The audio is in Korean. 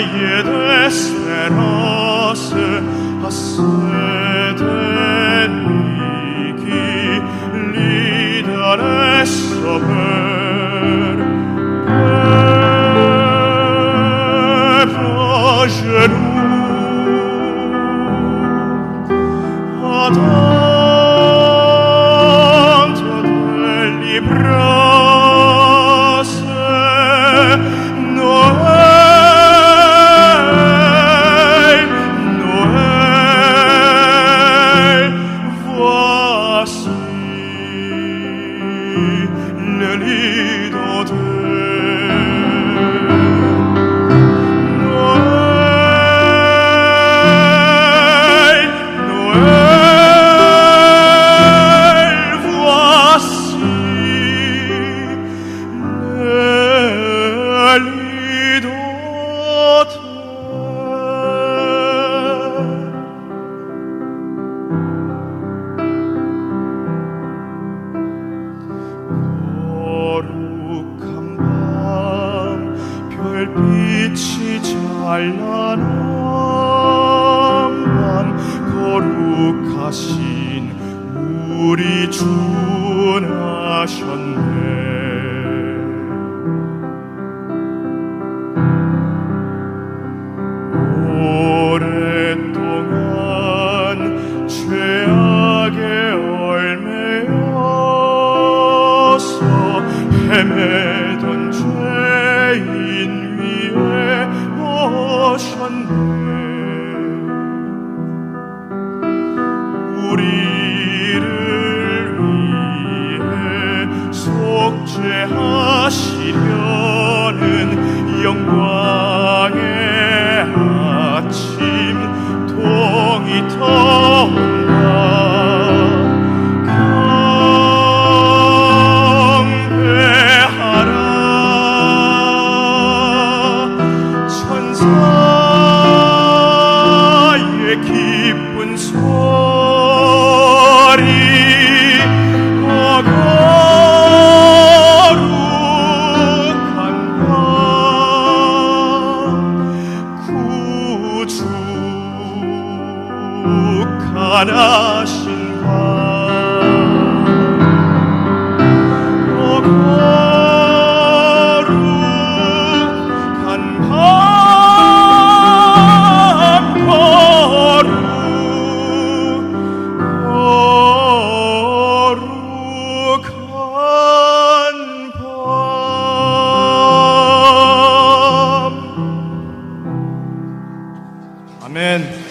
jedes le lido de 빛이 찬란한 밤 거룩하신 우리 주 나셨네. 오 하시려는 영광의 아침 동이 경배하라. 천사 아멘.